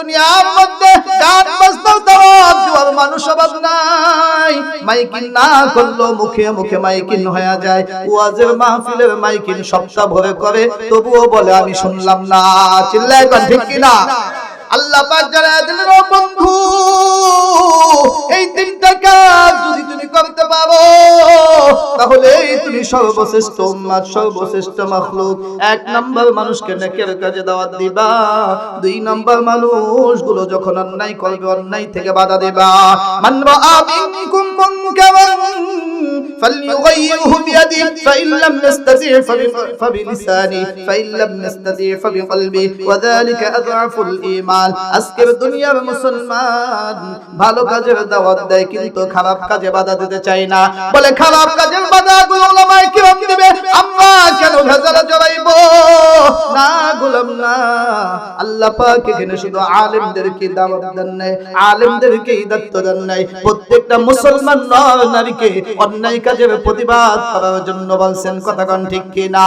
দুনিয়ার মধ্যে গান মানুষ অভাব নাই। মাইকিন না করল মুখে মুখে মাইকিন হয়ে যায়। ওয়াজের মাহফিলে মাইকিন সপ্তাহ ভরে করে, তবুও বলে, আমি শুনলাম না। চিল্লায় ঠিক কিনা? আল্লাহ পাক জানায় দিলেন বন্ধু, এই তিনটা কাজ যদি তুমি করতে পারো, তাহলে তুমি সর্বশ্রেষ্ঠ উম্মাত সর্বশ্রেষ্ঠ মাখলুক। এক নাম্বার মানুষকে নেকের কাজে দাওয়াত দিবা, দুই নাম্বার মানুষগুলো যখন অন্যায় করবে, অন্যায় থেকে বাধা দিবা। মান রাআ মিনকুম মুনকারান فليغيره بيده فإن لم يستطع فب- فبلسانه فإن لم يستطع فبقلبه وذلك أضعف الإيمان আজকের দুনিয়ার মুসলমান ভালো কাজের দাওয়াত দেয় কিন্তু খারাপ কাজে বাধা দিতে চায় না বলে খারাপ কাজের বাধা গুলো ওলামায়ে কিরাম দিবে আল্লাহ পাক এখানে শুধু আলেমদেরকে দাওয়াত দেন নাই, আলেমদেরকে দায়িত্ব দেন নাই। প্রত্যেকটা মুসলমান নর নারীকে অন্যায় কাজে প্রতিবাদ করার জন্য বলছেন, কথা ঠিক কি না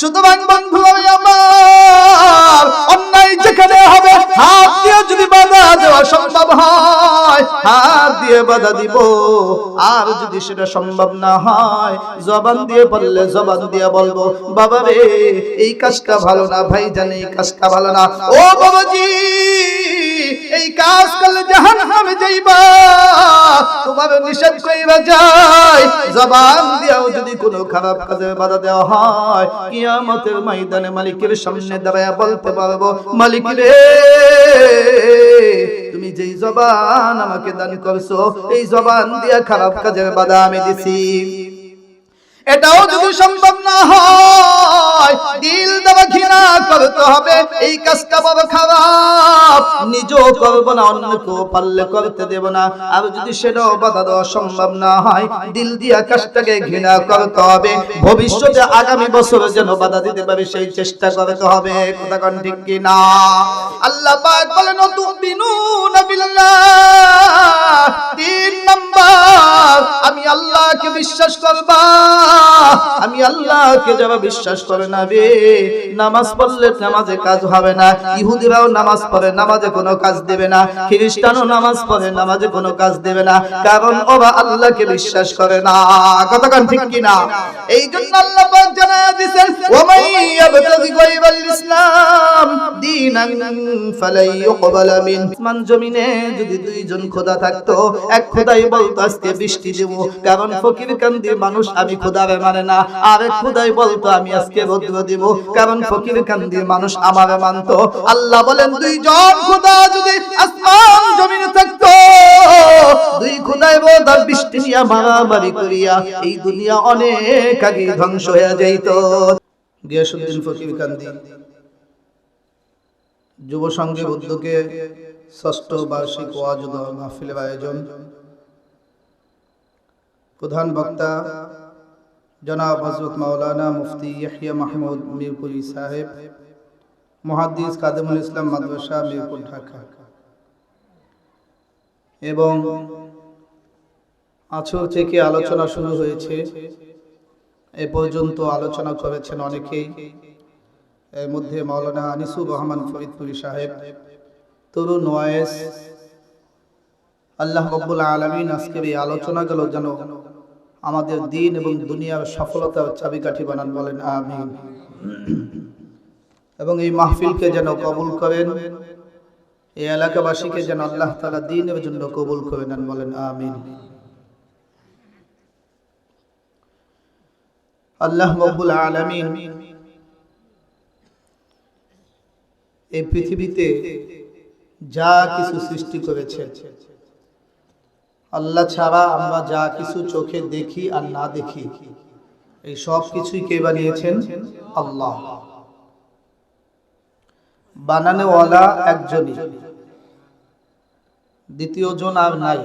সুতরাং বন্ধু আমার। অন্যায় যেখানে হবে, হাত দিয়ে যদি বাধা দেওয়া সম্ভব হয়, হাত দিয়ে বাধা দিব। আর যদি সেটা সম্ভব না হয়, জবান দিয়ে বললে জবান দিয়ে বলব, বাবা রে, এই কাজটা ভালো না ভাই জানে এই কাজটা ভালো না। ও বাবাজি! এই কাজ করলে জাহান্নামে যাইবা। তোমার নিষেধ কইরা যায় জবান দিয়াও যদি কোনো খারাপ কাজে বাধা দেওয়া হয়, কিয়ামতের ময়দানে মালিকের সামনে দাঁড়ায় বলতে পারব, মালিক রে, তুমি যেই জবান আমাকে দান করছ, এই জবান দিয়া খারাপ কাজের বাধা আমি দিছি। এটাও যদি সম্ভব না হয়, দিল দেওয়া ঘৃণা করতে হবে, এই কাজটা বড় খারাপ। নিজেও করব না, অন্যকেও পারলে করতে দেব না। আর যদি সেটাও বাধা দেওয়া সম্ভব না হয়, দিল দিয়া কাজটাকে ঘৃণা করতে হবে। ভবিষ্যতে আগামী বছরে যেন বাধা দিতে পারে, সেই চেষ্টা করতে হবে। কথা কন ঠিক কি না আল্লাহ পাক বলেন তুমিনুনা বিল্লাহ তিন নাম্বার, আমি আল্লাহকে বিশ্বাস করবা। আমি আল্লাহকে যারা বিশ্বাস করে না রে নামাজ পড়লে নামাজে কাজ হবে না, ইহুদিরাও নামাজ পড়ে, নামাজে কোনো কাজ দেবে না, খ্রিস্টানও নামাজ পড়ে, নামাজে কোনো কাজ দেবে না, কারণ ওরা আল্লাহকে বিশ্বাস করে না। কতক্ষণ ঠিক কি না এই জন্য আল্লাহ পাক জানায়া দিবেন ওমাই ইয়াবতাগি গায়রাল ইসলাম দীনান ফালাই ইউকবাল মিন মান জমিনে যদি দুইজন খোদা থাকতো, এক খোদাই বলতো, আজকে বৃষ্টি দেব, কারণ ফকির কান্দি মানুষ, আমি খোদারে মানে না। আর খোদাই বলতো, আমি আজকে রৌদ্র দেব। কারণ ফকির কান্দি মানুষ আমারে মানতো। আল্লাহ বলেন, দুইজন খোদা যদি আসমান জমিনে থাকতো, দুই খোদাই বোধ বৃষ্টি নিয়ে মারামারি করিয়া এই দুনিয়া অনেক আগে ধ্বংস হয়ে যাইত। গিয়াসুদ্দিন ফকির কান্দি যুব সংঘের উদ্যোগে ষষ্ঠ বার্ষিক ওয়াজ মাহফিলের আয়োজন। প্রধান বক্তা জনাব হজরত মাওলানা মুফতি ইয়াহিয়া মাহমুদ মিরপুরি সাহেব, মহাদ্দিস কাদেমুল ইসলাম মাদ্রাসা, মিরপুর, ঢাকা। এবং আছর থেকে আলোচনা শুরু হয়েছে। এ পর্যন্ত আলোচনা করেছেন অনেকেই। এর মধ্যে মাওলানা আনিসুর রহমান ফরিদপুরি সাহেব, তরুণ ওয়াইস আল্লাহ রব্বুল আলমিন আজকের এই আলোচনাগুলো যেন আমাদের দিন এবং দুনিয়ার সফলতার চাবিকাঠি বানান, বলেন আমি এবং এই মাহফিলকে যেন কবুল করেন, এই এলাকাবাসীকে যেন আল্লাহ তালা দিনের জন্য কবুল করে নেন, বলেন, আমিন। আল্লাহ রব্বুল আলমিন এই পৃথিবীতে যা কিছু সৃষ্টি করেছে আল্লাহ ছাড়া আমরা যা কিছু চোখে দেখি আর না দেখি, এই সব কিছুই কে বানিয়েছেন? আল্লাহ। বানানোওয়ালা একজনই। দ্বিতীয় জন আর নাই।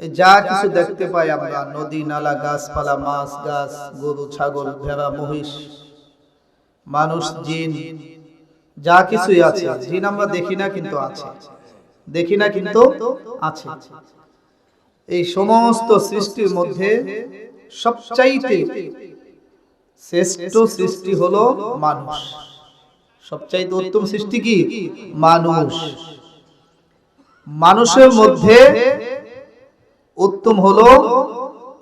যা কিছু দেখতে পাই আমরা, নদী, নালা, গাছপালা, মাছ, গাছ, গরু, ছাগল, ভেড়া, মহিষ, মানুষ, জিন, যা কিছুই আছে। জিন আমরা দেখি না, কিন্তু আছে। দেখি না কিন্তু আছে। এই সমস্ত সৃষ্টির মধ্যে সবচাইতে শ্রেষ্ঠ সৃষ্টি হলো মানুষ। সবচাইতে উত্তম সৃষ্টি কি? মানুষ। মানুষের মধ্যে উত্তম হলো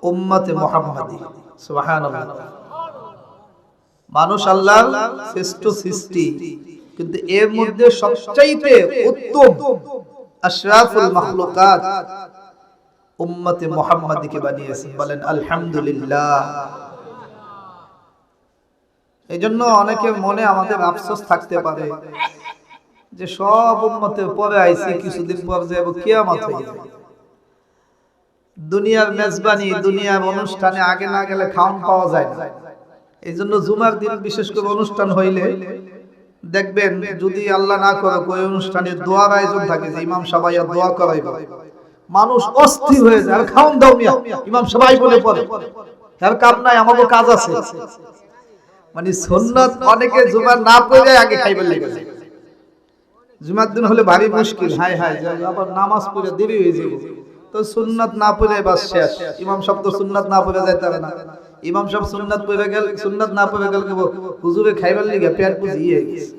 উম্মতে মোহাম্মদী। সুবহানাল্লাহ। মানুষ আল্লাহ শ্রেষ্ঠ সৃষ্টি। কিন্তু এর মধ্যে সবচাইতে উত্তম আশরাফুল মাখলুকাত উম্মতে মোহাম্মদীকে বানিয়েছেন। বলেন আলহামদুলিল্লাহ। এই জন্য অনেকের মনে আমাদের আফসোস থাকতে পারে যে সব উম্মতের পরে আইছি কিছুদিন পর যাব কিয়ামত হয়ে দুনিয়ার মেজবানি দুনিয়ার অনুষ্ঠানে আগে না গেলে খাওয়ান পাওয়া যায় না। এই জন্য জুমার দিন বিশেষ করে অনুষ্ঠান হইলে দেখবেন, যদি আল্লাহ না করে, ওই অনুষ্ঠানে দোয়ার আয়োজন থাকে যে ইমাম সাবাইয়া দোয়া করাইব। মানুষ অস্থির হয়ে যায়। আর খাওন দাও মিয়া, ইমাম সবাই বলে পড়ে আর কাম নাই আমাকে কাজ আছে। মানে সুন্নাত অনেকে জুমার না পড়ে আগে খাইবার লেগে যায়। জুমার দিন হলে ভারী মুশকিল। হাই হাই আবার নামাজ পড়ে দেরি হয়ে যাবে। তো সুন্নাত না পড়ে বাস শেষ। ইমাম তো সুন্নাত না পড়ে যাইতে হবে না। ইমাম সব সুন্নাত পড়ে গেল, সুন্নাত না পড়ে গেল কেবল হুজুরে খাইবার লিগে পেট বুঝিয়ে গেছে।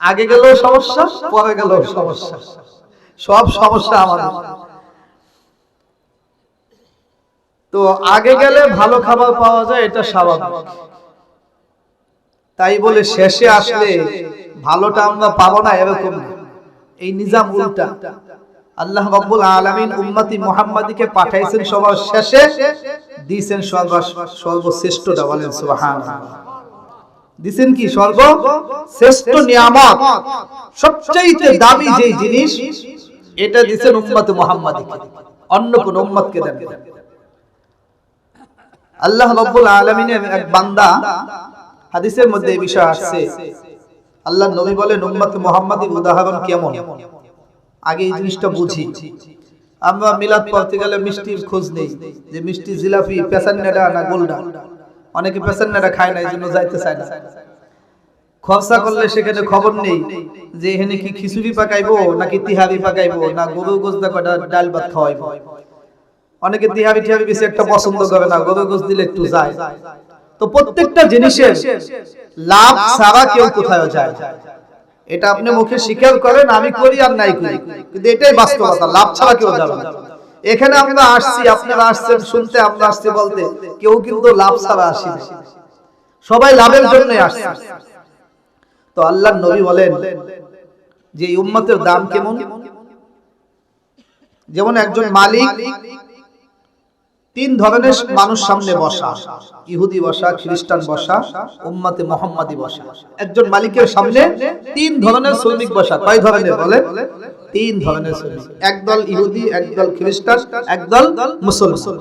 আগে গেল সমস্যা, পরে গেল সমস্যা। সব সমস্যা আমাদের। তো আগে গেলে ভালো খাবার পাওয়া যায়, এটা স্বাভাবিক। তাই বলে শেষে আসলে ভালোটা আমরা পাবো না এরকম এই নিজাম উল্টা আল্লাহ রাব্বুল আলামিন উম্মতি মুহাম্মাদিকে পাঠাইছেন সবার শেষে। দিয়েছেন সর্ব সর্বশ্রেষ্ঠটা বলেন, সুবহানাল্লাহ। দিছেন কি সর্ব শ্রেষ্ঠ নিয়ামত। সবচেয়ে দামি যে জিনিস, এটা দিছেন উম্মতে মুহাম্মাদিকে। অন্য কোন উম্মতকে দেন। আল্লাহ রাব্বুল আলামিনের এক বান্দা, হাদিসের মধ্যে এই বিষয় আসছে। আল্লাহ নবী বলেন, উম্মতে মুহাম্মাদির উদাহরণ কেমন? আগে এই জিনিসটা বুঝি। আমরা মিলাদ পড়তে গেলে মিষ্টির খোঁজ নেই যে মিষ্টি জিলাপি পেছান্নাটা না গোলডা। অনেকে পেছান্নাটা খায় না, এই জন্য যাইতে চায় না। খরচা করলে সেখানে খবর নেই যে এখানে কি খিচুড়ি পাকাইবো নাকি তিহারি পাকাইবো, না গরু গোস্তা কটা ডাল ভাত খাওয়াইবো। অনেকে তিহারি টিহারি বেশি একটা পছন্দ করে না গরু গোস দিলে একটু যায়। তো প্রত্যেকটা জিনিসের লাভ ছাড়া কেউ কোথায় যায়। এটা আপনি মুখে স্বীকার করেন আমি করি আর নাই করি। কিন্তু এটাই বাস্তবতা লাভ ছাড়া কেউ যাবে না। এখানে আমরা আসছি আপনারা আসছেন শুনতে আমরা আসছি বলতে। কেউ কিন্তু লাভ ছাড়া আসি সবাই লাভের জন্যই আসছে। তো আল্লাহ নবী বলেন যে উম্মতের দাম কেমন? যেমন একজন মালিক তিন ধরনের মানুষ সামনে বসা, ইহুদি বসা, খ্রিস্টান বসা, উম্মতে মোহাম্মদী বসা। একজন মালিকের সামনে তিন ধরনের শ্রমিক বসা। কয় ধরনের বলে? তিন ধরনের শ্রমিক। একদল ইহুদি একদল খ্রিস্টান একদল মুসলমান।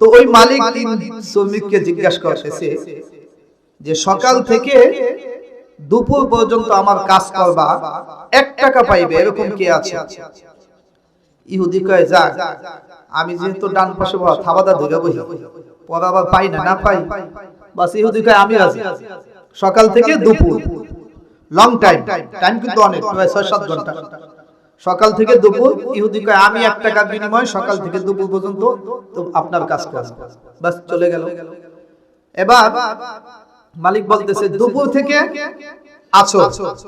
তো ওই মালিক তিন শ্রমিককে জিজ্ঞাসা করতেছে যে, সকাল থেকে দুপুর পর্যন্ত আমার কাজ করবা এক টাকা পাইবে, এরকম কে আছে? ইহুদি কয় যাক আমি যেহেতু ডান পাশে বসা থাবাদা ধরে বহি পরে আবার পাই না না পাই। বাস ইহুদি কয়, আমি আছি। সকাল থেকে দুপুর। লং টাইম টাইম কিন্তু অনেক, প্রায় ছয়, সাত ঘণ্টা। সকাল থেকে দুপুর, ইহুদি কয়, আমি এক টাকার বিনিময়ে সকাল থেকে দুপুর পর্যন্ত তো আপনার কাজ করব। বাস চলে গেল। এবার মালিক বলতেছে, দুপুর থেকে আছো।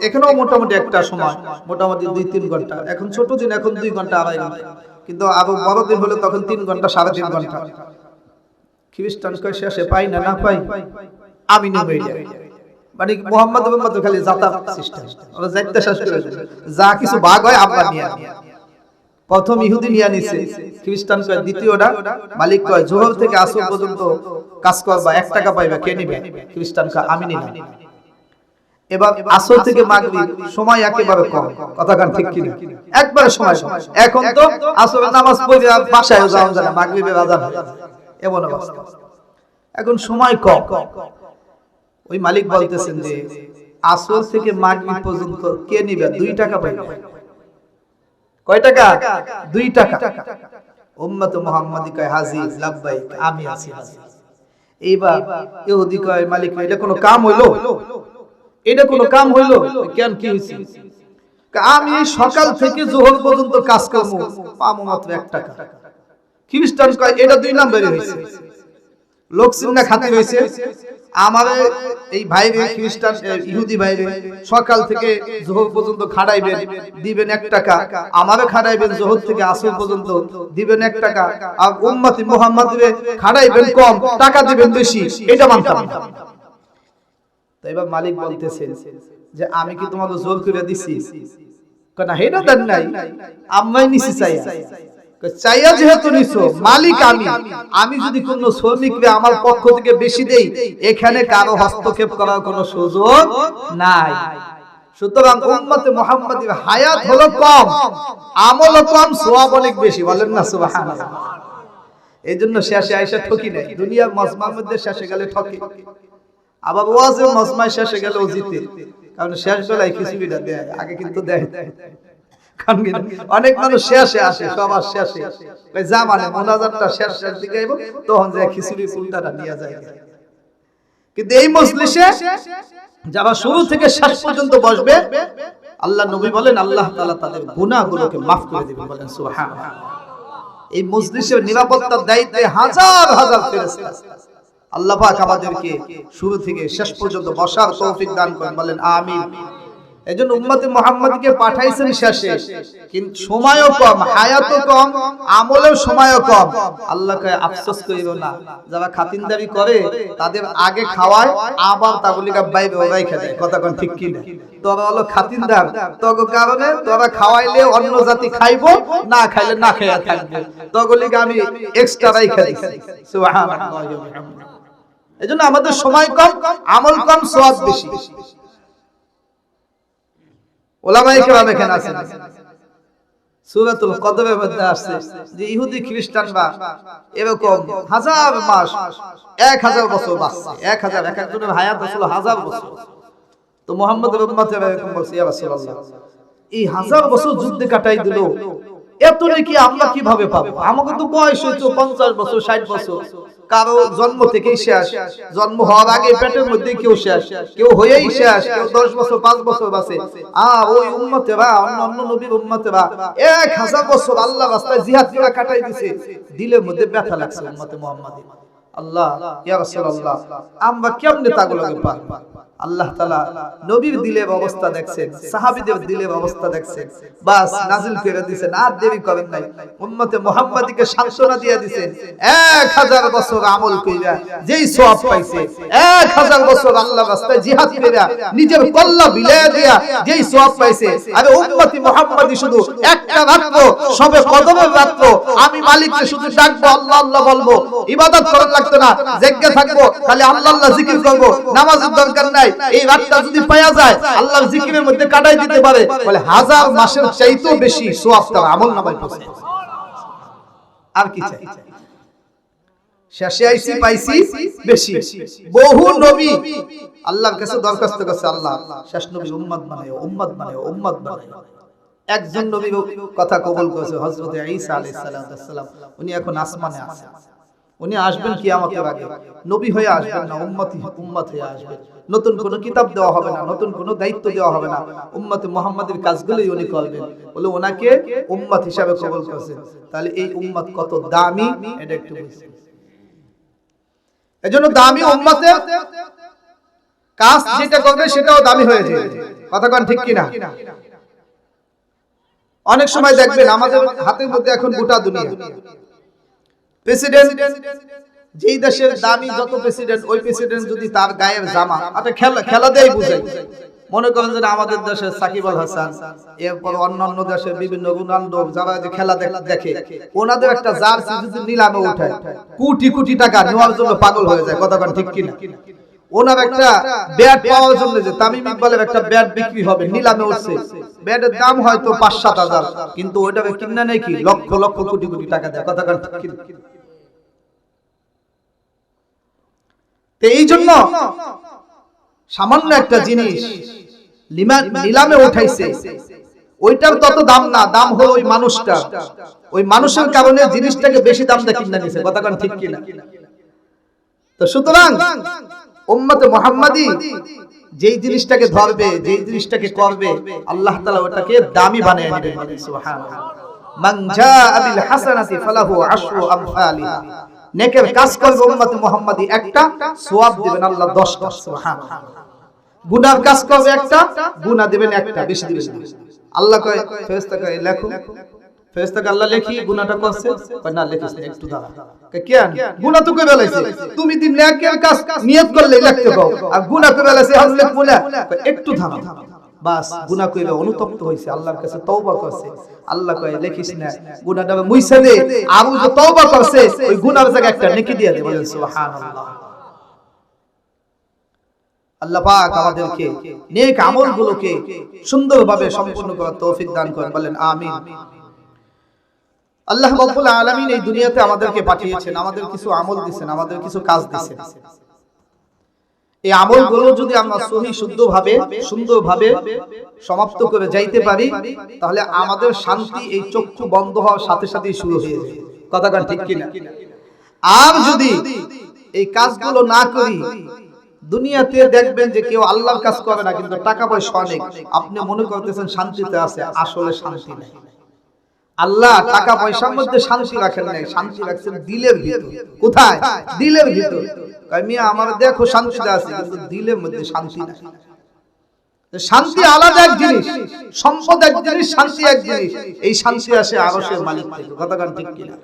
এখানেও মোটামুটি একটা সময়। মোটামুটি দুই তিন ঘণ্টা। এখন ছোট দিন এখন দুই ঘণ্টা আড়াই ঘণ্টা। কিন্তু আরও বড় দিন হলে তখন তিন ঘণ্টা সাড়ে তিন ঘণ্টা। খ্রিস্টান কয় শেষে পাই না না পাই আমি নেমে যাই মানে মোহাম্মদ মোহাম্মদ খালি যাতায়াত সিস্টেম। ওরা যাইতে শেষ করে যা কিছু ভাগ হয় আমরা নিয়ে প্রথম ইহুদি নিয়ে নিছে। খ্রিস্টান কয় দ্বিতীয়টা? মালিক কয় জোহর থেকে আসর পর্যন্ত কাজ করবা এক টাকা পাইবা কে নিবে? খ্রিস্টান কয় আমি নিলাম। এবার আসর থেকে মাগরিব সময় একেবারে কম। কথা কান ঠিক কিনা? একবারে সময়। এখন তো আসরের নামাজ পড়ে বাসায় যাওয়া যায় না মাগরিবের আজান এমন অবস্থা। এখন সময় কম। ওই মালিক বলতেছেন যে আসর থেকে মাগরিব পর্যন্ত কে নিবে? দুই টাকা পাইবে কয় টাকা? দুই টাকা। উম্মত মুহাম্মাদি কয় হাজির লাব্বাইক আমি আছি এইবার ইহুদি কয় মালিক এটা কোনো কাম হইল? এটা কোনো কাম হইল? কেন কি হইছে? আমি সকাল থেকে জোহর পর্যন্ত কাজ করব পাবো মাত্র এক টাকা। খ্রিস্টান কয় এটা দুই নাম্বারে হয়েছে লোক চিন্তা খাতে হয়েছে আমার এই ভাইরে খ্রিস্টান ইহুদি ভাইরে সকাল থেকে জোহর পর্যন্ত খাড়াইবেন দিবেন এক টাকা। আমারে খাড়াইবেন জোহর থেকে আসর পর্যন্ত দিবেন এক টাকা। আর উম্মতি মুহাম্মদ খাড়াইবেন কম টাকা দিবেন বেশি এটা মানতাম। না। তো এবার মালিক বলতেছেন যে আমি কি তোমাকে জোর করে দিছি? না হেটা দেন নাই। আম্মাই নিছি চাইয়া চাইয়া যেহেতু নিছো মালিক আমি। আমি। যদি কোন শ্রমিককে আমার পক্ষ থেকে বেশি দেই এখানে কারও হস্তক্ষেপ করার কোনো সুযোগ নাই। সুতরাং উম্মতে মুহাম্মাদের হায়াত হলো কম। আমল কম সওয়াব অনেক বেশি বলেন না সুবহানাল্লাহ। এই জন্য শেষে আইসা ঠকি নাই। দুনিয়ার মজমার মধ্যে শেষে গেলে ঠকে। আবার ওয়াজের মজমায় শেষে গেলে জিতে কারণ শেষ বেলায় খিচুড়িটা দেয়, আগে কিন্তু দেয়। অনেক মানুষ শেষে আসে, সবার শেষে। যা মানে মোনাজাতটা শেষ শেষ দিকে তখন যে খিচুড়ি ফুলটাটা নিয়ে যায়। কিন্তু এই মজলিসে যারা শুরু থেকে শেষ পর্যন্ত বসবে, আল্লাহ নবী বলেন, আল্লাহ তাআলা তাদের গুনাহগুলোকে মাফ করে দিবেন, বলেন, সুবহানাল্লাহ। এই মজলিসের নিরাপত্তার দায়িত্বে হাজার হাজার ফেরেশতা আল্লাহ পাক আমাদেরকে শুরু থেকে শেষ পর্যন্ত বসার তৌফিক দান করেন, বলেন আমিন। এজন্য উম্মতে মুহাম্মদকে পাঠাইছেন শেষে, কিন্তু সময়ও কম, হায়াতও কম, আমলেও সময়ও কম। আল্লাহকে আফসোস করিও না। যারা খাতিনদারি করে, তাদের আগে খাওয়ায়, আবার তাগুলিকা বাইরে ওরাই খেতে কথা কোন ঠিক কি না তোরা হলো খাতিনদার। তগো কারণে তোরা খাওয়াইলে অন্য জাতি খাইবো, না খাইলে না খেয়ে থাকবে। তগুলিকে আমি এক্সট্রা রাইখা দিছি। সুবহানাল্লাহ। এজন্য আমাদের সময় কম, আমল কম, সওয়াব বেশি। ওলামায়ে কেরাম এখানে আছেন। সূরাতুল কদরের মধ্যে আসছে যে ইহুদি খ্রিস্টানরা এরকম হাজার মাস, এক হাজার বছর বাঁচছে। এক হাজার, এক একজনের হায়াত ছিল হাজার বছর। তো মোহাম্মদ উম্মতের এরকম বলছে, ইয়া রাসূলুল্লাহ, এই হাজার বছর যুদ্ধে কাটাই দিল। এত নাকি আমরা কীভাবে পাবো? আমাকে তো বয়স হয়েছে, পঞ্চাশ বছর, ষাট বছর। কারও জন্ম থেকেই শেষ। জন্ম হওয়ার আগে পেটের মধ্যে কেউ শেষ। কেউ হয়েই শেষ, কেউ দশ বছর, পাঁচ বছর বাঁচে। আ ওই উম্মতেরা, অন্য অন্য নবীর উম্মতেরা, এক হাজার বছর আল্লাহ রাস্তায় জিহাদ করে কাটাই দিছে। দিলের মধ্যে ব্যথা লাগছে উম্মতে মুহাম্মাদি আল্লাহ, ইয়া রাসূলুল্লাহ, আমরা কেমনে তাগুলোকে পারব আল্লাহ তাআলা নবীর দিলের অবস্থা দেখছেন, সাহাবীদের দিলের অবস্থা দেখছেন। বাস নাজিল করে দিয়েছেন আর দেরি করেন নাই। উম্মতে মুহাম্মাদিকে সান্ত্বনা দিয়ে দিয়েছেন 1000 বছর আমল কইরা যেই সওয়াব পাইছে 1000 বছর আল্লাহর রাস্তায় জিহাদ কইরা নিজের কল্লা বিলায়া দিয়া যেই সওয়াব পাইছে। আরে উম্মতি মুহাম্মাদি শুধু একটা রাত্র, সবে কদমের রাত্র, আমি মালিককে শুধু ডাকবো, আল্লাহ আল্লাহ বলব। ইবাদত করার লাগতো না, জেগে থাকব, খালি আল্লাহ আল্লাহ জিকির করব, নামাজের দরকার নাই। এই রাতটা যদি পাওয়া যায়, আল্লাহর জিকিরের মধ্যে কাটাই দিতে পারে। বলে হাজার মাসের চাইতেও বেশি সোয়াব তার আমল নামায় আর কি চাই? একজন নবী কথা উনি এখন আসমানে উনি আসবেন কিয়ামতের আগে। নবী হয়ে আসবেন না উম্মত হয়ে আসবেন। নতুন কোন কিতাব দেওয়া হবে না নতুন কোন দায়িত্ব দেওয়া হবে না উম্মতে মুহাম্মাদের কাজগুলোই উনি করবেন। বলে ওনাকে উম্মত হিসাবে কবুল করেছেন তাহলে এই উম্মত কত দামি এটা একটু বুঝছেন এজন্য দামি উম্মতে কাজ যেটা করবে সেটাও দামি হয়ে যাবে। কথা কোন ঠিক কিনা? অনেক সময় দেখবেন আমাদের হাতের মধ্যে এখন গোটা দুনিয়া। প্রেসিডেন্ট যেই দেশের দামি যত প্রেসিডেন্ট ওই প্রেসিডেন্ট যদি তার গায়ের জামা আচ্ছা খেলা খেলা দেয় বুঝাই মনে করেন যে আমাদের দেশের সাকিব আল হাসান, এরপর অন্যান্য দেশের বিভিন্ন রোনাল্ডো, যারা যে খেলা দেখে ওনাদের একটা জার্সি যদি নিলামে উঠায়, কোটি কোটি টাকা নেওয়ার জন্য পাগল হয়ে যায়, কথা ঠিক কিনা? ওনার একটা ব্যাট পাওয়ার জন্য যে তামিম ইকবালের একটা ব্যাট বিক্রি হবে, নিলামে উঠছে। ব্যাটের দাম হয়তো পাঁচ সাত হাজার, কিন্তু ওইটাকে কিনা নেই কি? লক্ষ লক্ষ কোটি কোটি টাকা দেয়, কথা ঠিক কিনা? তো এই জন্য সামান্য একটা জিনিস নিলামে উঠাইছে। ওইটার তত দাম না, দাম হলো ওই মানুষটা ওই মানুষের কারণে জিনিসটাকে বেশি দাম দিয়ে কিনা নিছে, কথা ঠিক কিনা? তো সুতরাং উম্মতে মুহাম্মাদি যেই জিনিসটাকে ধরবে, যেই জিনিসটাকে করবে, আল্লাহ তাআলা ওটাকে দামি বানিয়ে নেবেন সুবহানাল্লাহ। মান বিল হাসানাতি ফালাহু আশরু আমসালিহা। নেকের কাজ করবে উম্মতে মুহাম্মাদি একটা সওয়াব দিবেন আল্লাহ 10টা সুবহানাল্লাহ। গুনার কাজ করবে একটা, গুনাহ দিবেন একটা, বেশি দিবেন আল্লাহ কয়, ফেরেশতা কয়, লেখো। আল্লাহ লেখি করছে। কয়, না, লেখিস একটু দাঁড়া। কেন তো কই তুমি দিন নেকের কাজ নিয়ত করলে, লিখতে পাও। আর গুনাহ কই বেলাইছে বলে একটু বাস গুনাহ কইলে অনুতপ্ত হইছে আল্লাহর কাছে তওবা করছে আল্লাহ কয় লেখিস না গুনাহটা মুইসা দে আবু যে তওবা করছে ওই গুনার জায়গায় একটা নেকি দিয়ে দে বলেন সুবহানাল্লাহ আল্লাহ পাক আমাদেরকে নেক আমলগুলোকে সুন্দরভাবে সম্পূর্ণ করার তৌফিক দান করেন বলেন আমিন আল্লাহ রাব্বুল আলামিন এই দুনিয়াতে আমাদেরকে পাঠিয়েছেন আমাদের কিছু আমল দিবেন আমাদের কিছু কাজ দিবেন এই আমলগুলো যদি আমরা সহি, শুদ্ধভাবে, সুন্দরভাবে সমাপ্ত করে যাইতে পারি, তাহলে আমাদের শান্তি এই চক্ষু বন্ধ হওয়ার সাথে সাথেই শুরু হয়ে যাবে। কথাটা ঠিক কিনা? আর যদি এই কাজগুলো না করি, দুনিয়াতে দেখবেন যে কেউ আল্লাহর কাজ করে না, কিন্তু টাকা পয়সা অনেক। আপনি মনে করতেছেন শান্তিতে আছে, আসলে শান্তি নেই। আল্লাহ টাকা পয়সার মধ্যে শান্তি রাখেন নাই। শান্তি রাখছেন দিলের ভিতর। কোথায়? দিলের ভিতর। মিয়া আমার দেখো শান্তিতে আছে কিন্তু দিলের মধ্যে শান্তি নাই। শান্তি আলাদা এক জিনিস। সম্পদ এক জিনিস শান্তি এক জিনিস। এই শান্তি আসে আরশের মালিক থেকে। ঠিক কিনা?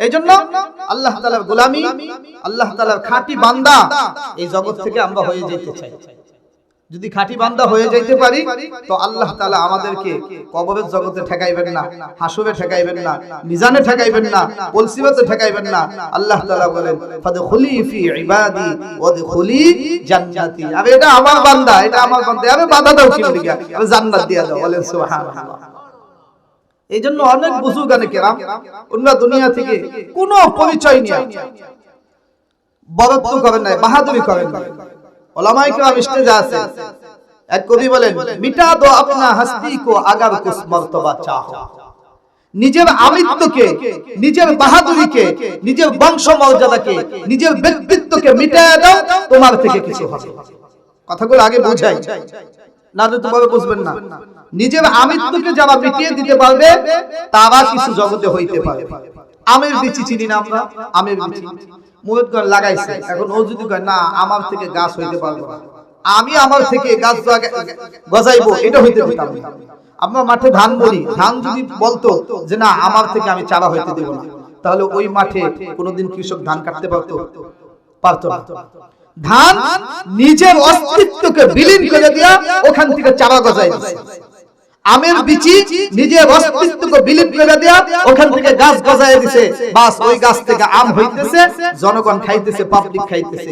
এই জন্য আল্লাহ তালার গোলামি আল্লাহ তালার খাঁটি বান্দা এই জগৎ থেকে আমরা হয়ে যেতে চাই। যদি খাঁটি বান্দা হয়ে যাইতে পারি, তো আল্লাহ তাআলা আমাদেরকে কবরের জগতে ঠেকাইবেন না, হাসুরে ঠেকাইবেন না, মিজানে ঠেকাইবেন না, পলসিবাতে ঠেকাইবেন না। আল্লাহ তাআলা বলেন, ফাদখুলি ফি ইবাদি ওয়াদখুলি জান্নাতি। আরে এটা আমার বান্দা, এটা আমার বান্দা। আরে বাধা দাও কি লিগা? আরে জান্নাত দিয়া দাও, বলেন সুবহানাল্লাহ। এই জন্য অনেক বুজুর্গ কেরাম, অন্য দুনিয়া থেকে কোনো পরিচয় নিয়ে বরত্ব করেন নাই, বাহাদুরি করেন নাই। নিজের ব্যক্তিত্বকে দাও, তোমার থেকে কিছু হবে। কথাগুলো আগে বোঝাই। না তোমাকে বুঝবেন না। নিজের আমিত্বকে যারা মিটিয়ে দিতে পারবে, তারা কিছু জগতে হইতে পারবে। আমের বিচি চিনি না আমরা আমের। বিচি করে লাগাইছে। এখন ও যদি কয় না আমার থেকে গাছ হইতে পারব না। আমি আমার থেকে গাছ গজাইবো এটা হইতে দিতাম। না আমরা মাঠে ধান বলি ধান যদি বলতো যে না আমার থেকে আমি চারা হইতে দেব না। তাহলে ওই মাঠে কোনোদিন কৃষক ধান কাটতে পারতো? পারতো না। ধান নিজের অস্তিত্বকে বিলীন করে দিয়া ওখান থেকে চারা গজাই আমের বিচি নিজের অস্তিত্বকে বিলীন করে দেয়া ওখান থেকে গাছ গজায় দিছে। বাস ওই গাছ থেকে আম হইতেছে জনগণ খাইতেছে পাবলিক খাইতেছে।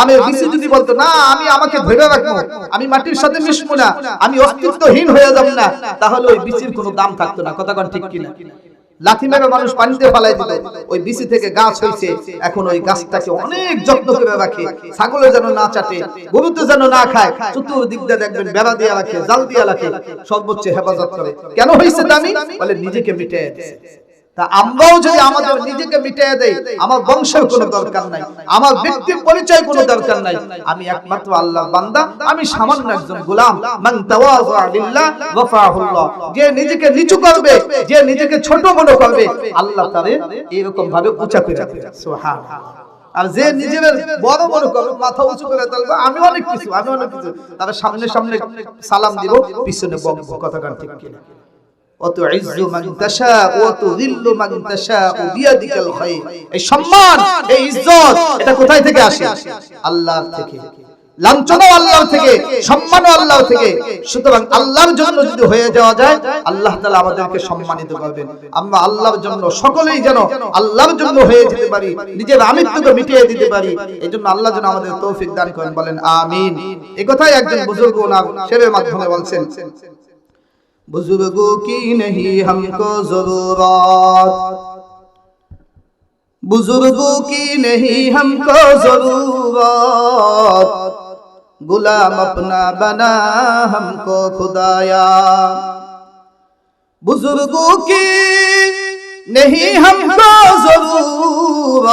আমের বিচি যদি বলতো না আমি আমাকে ধরে রাখব আমি মাটির সাথে মিশবো না আমি অস্তিত্বহীন হয়ে যাব না তাহলে ওই বিচির কোনো দাম থাকতো না। কথা ঠিক কিনা? লাথি মেরে মানুষ পানিতে পালাই দিল। ওই বিসি থেকে গাছ হয়েছে এখন ওই গাছটাকে অনেক যত্ন করে রাখে। ছাগলে যেন না চাটে গরু তো যেন না খায়। চতুর্দিক দিয়ে দেখবেন বেড়া দিয়ে রাখে, জাল দিয়ে রাখে। সর্বোচ্চ হেফাজত করে। কেন হয়েছে দামি বলে, নিজেকে মিটে তা আমরাও যদি আমাদের নিজেকে মিটিয়ে দেই, আমার বংশের কোনো দরকার নাই, আমার ব্যক্তির পরিচয় কোনো দরকার নাই। আমি একমাত্র আল্লাহর বান্দা, আমি সামান্য একজন গোলাম। মান তাওয়াযা লিল্লাহ রাফাহুল্লাহ যে নিজেকে নিচু করবে, যে নিজেকে ছোট মনে করবে, আল্লাহ তারে এরকম ভাবে উঁচা করে সুবহানাল্লাহ। আর যে নিজের বড় বড় করবে, মাথা উঁচু করে তুলবে আমি অনেক কিছু, আমি অনেক কিছু। তার সামনে সামনে সালাম দিব, পিছনে বকবো কথাটা ঠিক কিনা। وتعز من تشاء وتذل من تشاء بيدك الخير এই সম্মান এই ইজ্জত এটা কোথায় থেকে আসে আল্লাহর থেকে লাঞ্ছনাও আল্লাহর থেকে সম্মানও আল্লাহর থেকে সুতরাং আল্লাহর জন্য যদি হয়ে যাওয়া যায় আল্লাহ তাআলা আমাদেরকে সম্মানিত করবেন আমরা আল্লাহর জন্য সকলেই যেন আল্লাহর জন্য হয়ে যেতে পারি নিজের আমিত্বকে মিটিয়ে দিতে পারি এই জন্য আল্লাহ যেন আমাদের তৌফিক দান করেন বলেন আমিন এই কথাই একজন বুজুর্গ ওনার শেরের মাধ্যমে বলছেন बुज़ुर्गों की नहीं हमको ज़रूरत। बुज़ुर्गों की नहीं हमको ज़रूरत। गुलाम अपना बना हमको खुदाया। बुज़ुर्गों की नहीं हमको ज़रूरत।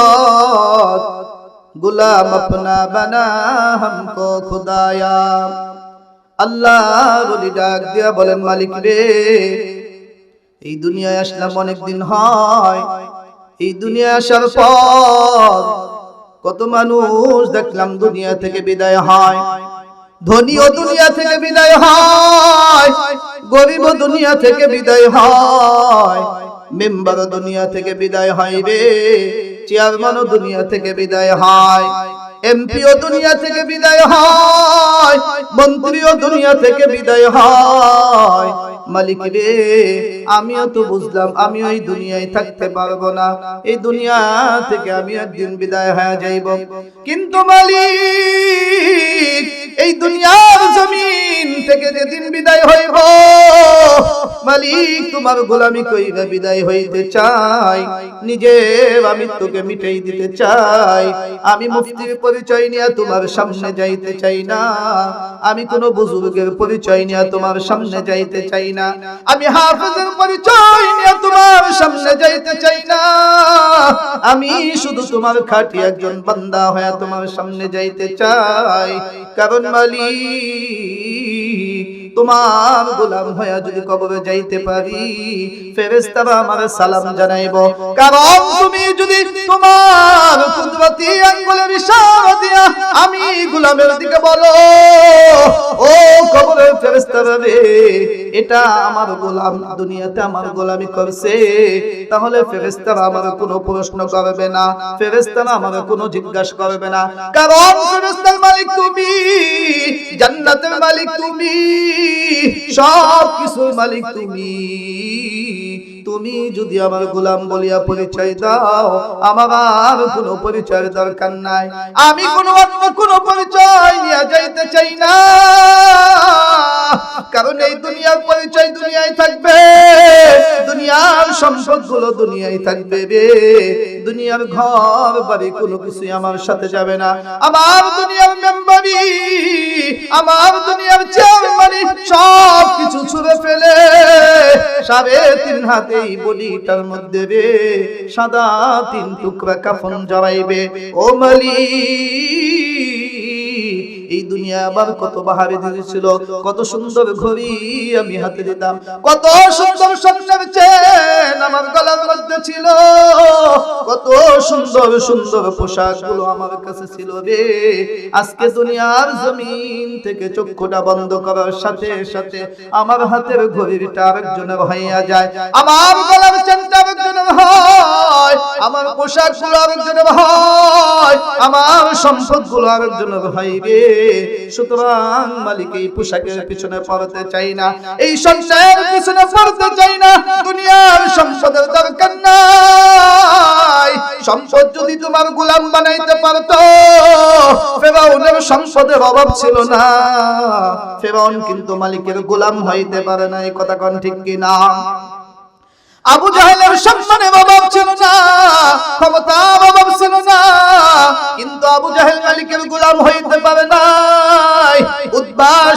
गुलाम अपना बना हमको खुदाया। আল্লাহ বলি ডাক মালিক রে, এই দুনিয়ায় হয়। এই দুনিয়া কত মানুষ দেখলাম দুনিয়া থেকে বিদায় হয়। ধনীও দুনিয়া থেকে বিদায় হয়। গরিব দুনিয়া থেকে বিদায় হয়। মেম্বার দুনিয়া থেকে বিদায় হয় রে। চেয়ারম্যানও দুনিয়া থেকে বিদায় হয়। এমপিও দুনিয়া থেকে বিদায় হয় মন্ত্রীও দুনিয়া থেকে বিদায় হয়। মালিক রে আমিও তো বুঝলাম আমি ওই দুনিয়ায় থাকতে পারব না। এই দুনিয়া থেকে আমি একদিন বিদায় হয়ে যাইব। কিন্তু মালিক, এই দুনিয়ার জমিন থেকে যেদিন বিদায় হইব, মালিক, তোমার গোলামি কইরা বিদায় হইতে চাই। নিজে আমি তোকে মিটাই দিতে চাই। আমি মুফতির পরিচয় নিয়ে তোমার সামনে যাইতে চাই না। আমি কোনো বুজুর্গের পরিচয় নিয়ে তোমার সামনে যাইতে চাই না। আমি হাফেজের পরিচয় নিয়ে তোমার সামনে যাইতে চাই না। আমি শুধু তোমার খাটি একজন বান্দা হয়ে তোমার সামনে যাইতে চাই। কারণ মালিক তোমার গোলাম হয়ে যদি কবরে যাইতে পারি, ফেরেশতারা আমার সালাম জানাইব। কারণ তুমি যদি তোমার কুদরতি আঙ্গুলের ইশারা দিয়া আমি গোলামের দিকে বলো, ও কবরের ফেরেশতারা রে, এটা আমার গোলাম, দুনিয়াতে আমার গোলামি করছে। তাহলে ফেরেশতারা আমার কোনো প্রশ্ন করবে না, ফেরেশতারা আমার কোনো জিজ্ঞাসা করবে না। কারণ ফেরেশতার মালিক তুমি, জান্নাতের মালিক তুমি। সব কিছুর মালিক তুমি। তুমি যদি আমার গোলাম বলিয়া পরিচয় দাও, আমার আর কোনো পরিচয়ের দরকার নাই। আমি কোনো অন্য কোনো পরিচয় নিয়ে যাইতে চাই না। কারণ এই দুনিয়ার পরিচয় দুনিয়ায় থাকবে, দুনিয়ার সম্পদগুলো দুনিয়ায় থাকবে দুনিয়ার ঘর, বাড়ি কোনো কিছু আমার সাথে যাবে না। আমার দুনিয়ার মেম্বারি, আমার দুনিয়ার চেয়ারম্যানি সব কিছু ছুঁড়ে ফেলে। সাড়ে তিন হাতেই বলিটার মধ্যে রে সাদা তিন টুকরা কাফন জড়াইবে। ও মালিক এই দুনিয়া আবার কত বাহারে দিয়েছিল কত সুন্দর ঘড়ি আমি হাতে দিতাম, কত সুন্দর স্বপ্নের চেন আমার গলার মধ্যে ছিল, কত সুন্দর সুন্দর পোশাকগুলো আমার কাছে ছিল রে। আজকে দুনিয়ার জমিন থেকে চক্ষুটা বন্ধ করার সাথে সাথে আমার হাতের ঘড়িটা আরেকজনের হইয়া যায়, আমার গলার চেনটা আরেকজনের হয়, আমার পোশাকগুলো আরেকজনের হয়, আমার সম্পদগুলো আরেকজনের হয় রে। সুতরাং মালিক এই পোশাকের পিছনে পড়তে চাই না। এই সংসারের পিছনে পড়তে চাই না। দুনিয়ার সম্পদের দরকার নাই। সম্পদ যদি তোমার গোলাম বানাইতে পারতো, ফেরাউনের সংসদের অভাব ছিল না। ফেরাউন কিন্তু মালিকের গোলাম হইতে পারে না এই কথা কোন ঠিক কি না আবু জাহেলের সম্মানের অভাব ছিল না ক্ষমতার অভাব ছিল না। কিন্তু আবু জাহেল মালিকের গোলাম হইতে পারে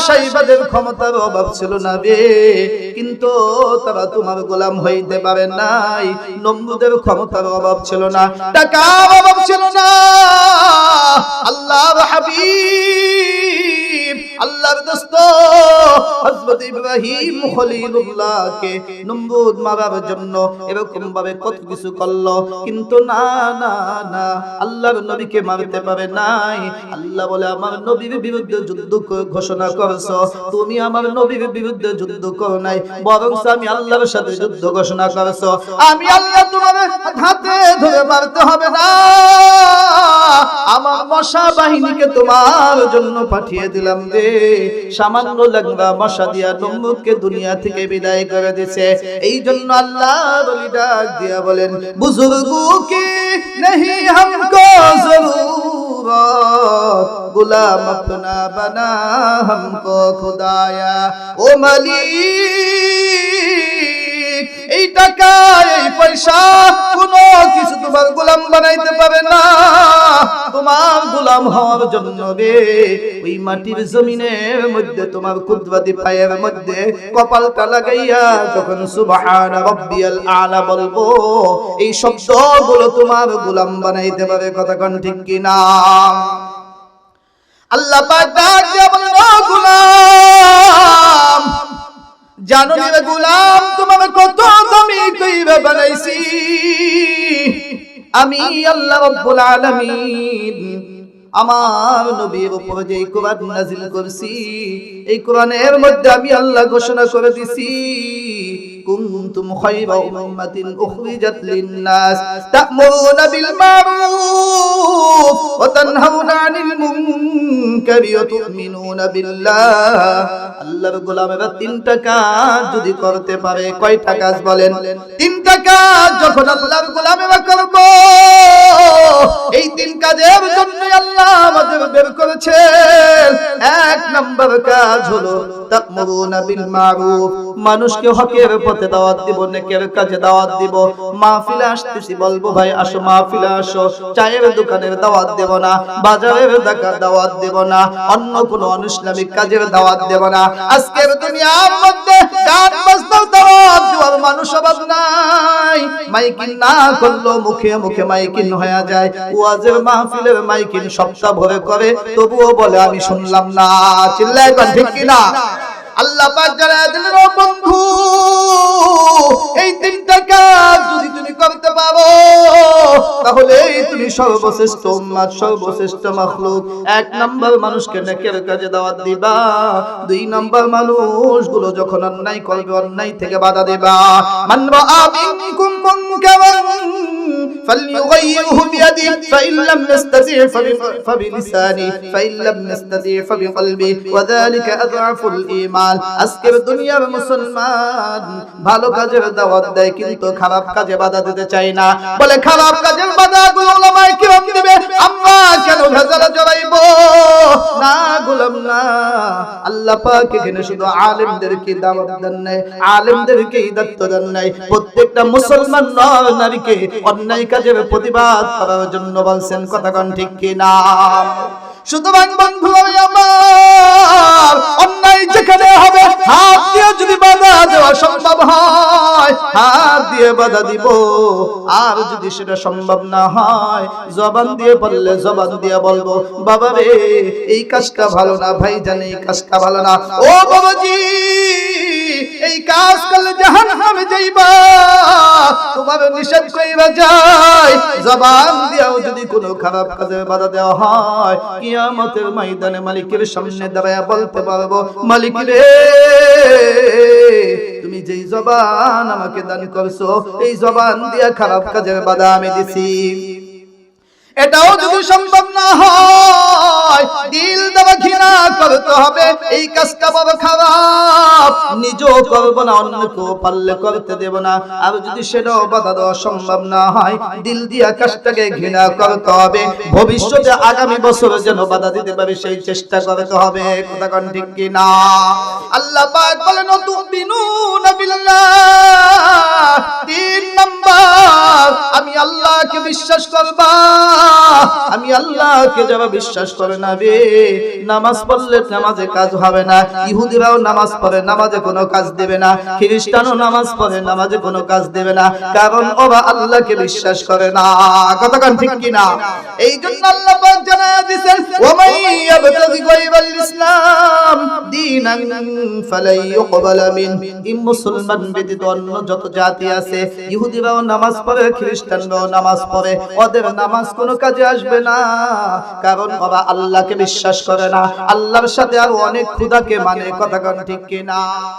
সাইবাদের ক্ষমতার অভাব ছিল না কিন্তু তারা তোমার গোলাম পারে নাই। ক্ষমতার অভাব ছিল না অভাব ছিল না। আল্লাহর হাবিব আল্লাহর দোস্ত, হযরত ইব্রাহিম খলিলুল্লাহকে নমরুদ মারার জন্য এরকম ভাবে কত কিছু করল, কিন্তু না না না, আল্লাহর নবীকে মারতে পারে নাই। আল্লাহ বলে, আমার নবীর বিরুদ্ধে যুদ্ধ ঘোষণা করছ, তুমি আমার নবীর বিরুদ্ধে যুদ্ধ করো নাই বরং আমি আল্লাহর সাথে যুদ্ধ ঘোষণা করছ। আমি আল্লাহ তোমার হাতে ধরে মারতে হবে না। আমার মশা বাহিনীকে তোমার জন্য পাঠিয়ে দিলাম রে। সামান্য লাগলা মশা দিয়া নমরুদকে দুনিয়া থেকে বিদায় করে দিছে। এই জন্য আল্লাহ বলি ডাক দিয়া বলেন, বুজুর্গকে কি নেহি হামকো জরুরত, গোলাম আপনা বানা হামকো খুদায়া। ও মালিক টাকা এই পয়সা কোনো কিছু তোমার গোলাম বানাইতে পারে না। তোমার গোলাম হওয়ার জন্য রে, ওই মাটির জমিনের মধ্যে তোমার কুদরতি পায়ের মধ্যে কপালটা লাগাইয়া যখন সুবহান রাব্বিয়াল আলা বলব, এই শব্দগুলো তোমার গোলাম বানাইতে পারে, কথা কোন ঠিক কি না আল্লাহ পাক ডাক দিয়া বলেন গোলাম জানো রে গোলাম তোমার কত দামি কইরা বানাইছি। আমি আল্লাহ রাব্বুল আলামিন। আমার নবীর উপর যে কোরআন নাজিল করছি এই কোরআনের মধ্যে আমি আল্লাহ ঘোষণা করে দিছি কুনতুম খায়রা উম্মাতিন উখরিজাত লিন-নাস তা'মুরুনা বিল মারুফ ওয়া তানহাউনা আনিল মুনকারি আল্লাহর গোলামেরা তিনটা কাজ যদি করতে পারে, কয়টা কাজ বলেন? তিনটা কাজ যখন আল্লাহর গোলামেরা করব, এই তিন কাজের জন্য আল্লাহ আমাদের বের এক নাম্বার কাজ হলো মানুষকে হকের পথে দাওয়াত দিব, নেকের কাজে দাওয়াত দিব। মাহফিলে আসতেছি, বলব ভাই, আসো, মাহফিলে আসো। চায়ের দোকানের দাওয়াত দেব না, বাজারের দাওয়াত দেব না। অন্য কোনো অনুষ্লামিক কাজের দাওয়াত দেব না। আজকের দুনিয়ার মধ্যে গান বাজনার দাওয়াত দেওয়ার মানুষ অভাব নাই। মাইকিন না করল মুখে মুখে মাইকিন হয়ে যায়। ওয়াজের মাহফিলের মাইকিন সপ্তাহ ভরে করে, তবুও বলে আমি শুনলাম না। চিল্লায় ঠিক কিনা আল্লাহ পাক জানায় দিলেন বন্ধু, এই তিনটা তাহলে তুমি সর্বশ্রেষ্ঠ উম্মাদ, সর্বশ্রেষ্ঠ মখলুক। এক নাম্বার মানুষকে নেকের কাজে দাওয়াত দিবা। দুই নাম্বার মানুষগুলো যখন অন্যায় করবে, অন্যায় থেকে বাধা দিবা। মান রাআ মিনকুম فليغيره بيده فإن لم يستطع فب- فبلسانه فإن لم يستطع فبقلبه وذلك أضعف الإيمان আজকের দুনিয়ার মুসলমান ভালো কাজের দাওয়াত দেয় কিন্তু খারাপ কাজে বাধা দিতে চায় না বলে খারাপ কাজের বাধা গুলো ওলামায়ে কিরাম দিবে আমরা কেন ভেজালে জড়াইব না গোলাম না আল্লাহ পাক এখানে শুধু আলেমদেরকে দাওয়াত দেন নাই আলেমদেরকে দায়িত্ব দেন নাই প্রত্যেকটা মুসলমান নর নারীকে অন্যায় কাজের প্রতিবাদ করার জন্য বলছেন কথা কোন ঠিক কি না সুতরাং বন্ধু, আমি আমার অন্যায় যেখানে হবে, হাত দিয়ে যদি বাধা দেওয়া সম্ভব হয়, হাত দিয়ে বাধা দিব। আর যদি সেটা সম্ভব না হয়, জবান দিয়ে বললে জবান দিয়ে বলব, বাবা রে, এই কাজটা ভালো না ভাই জানে এই কাজটা ভালো না। ও বাবাজি! এই কাজ করলে জাহান্নামে যাইবা। তোমার নিষেধ কইরা যায় জবান দিয়াও যদি কোনো খারাপ কাজে বাধা দেওয়া হয়, কিয়ামতের ময়দানে মালিকের সামনে দাঁড়ায় বলতে পারব, মালিক রে, তুমি যেই জবান আমাকে দান করছ, এই জবান দিয়া খারাপ কাজের বাধা আমি দিছি। এটাও যদি সম্ভব না হয় দিল দেওয়া ঘৃণা করতে হবে এই কাজটা বড় খারাপ। নিজেও করব না অন্যকেও পারলে করতে দেব না। আর যদি সেটাও বাধা দেওয়া সম্ভব না হয় দিল দিয়া কাজটাকে ঘৃণা করতে হবে। ভবিষ্যতে আগামী বছর যেন বাধা দিতে পারে সেই চেষ্টা করতে হবে। কথা কোন ঠিক কি না আল্লাহ পাক বলেন তুমিনুনা বিল্লাহ তিন নাম্বার আমি আল্লাহকে বিশ্বাস করবা। আমি আল্লাহকে যারা বিশ্বাস করে না রে নামাজ পড়লে নামাজে কাজ হবে না। ইহুদিরাও নামাজ পড়ে, নামাজে কোনো কাজ দেবে না। খ্রিস্টানও নামাজ পড়ে, নামাজে কোনো কাজ দেবে না। কারণ ওরা আল্লাহকে বিশ্বাস করে না। কতক্ষণ ঠিক কি না? এই জন্য আল্লাহ পাক জানায় দিয়েছেন ওমাই ইয়াবতাগি গায়রাল ইসলাম দীনান ফালাই ইউকবালা মিন এই মুসলমান ব্যতীত অন্য যত জাতি আছে, ইহুদিরাও নামাজ পড়ে, খ্রিস্টানরাও নামাজ পড়ে। ওদের নামাজ কোনো কাজে আসবে না। কারণ বাবা আল্লাহকে বিশ্বাস করে না। আল্লাহর সাথে আর অনেক খুদাকে মানে কথা ঠিক কিনা।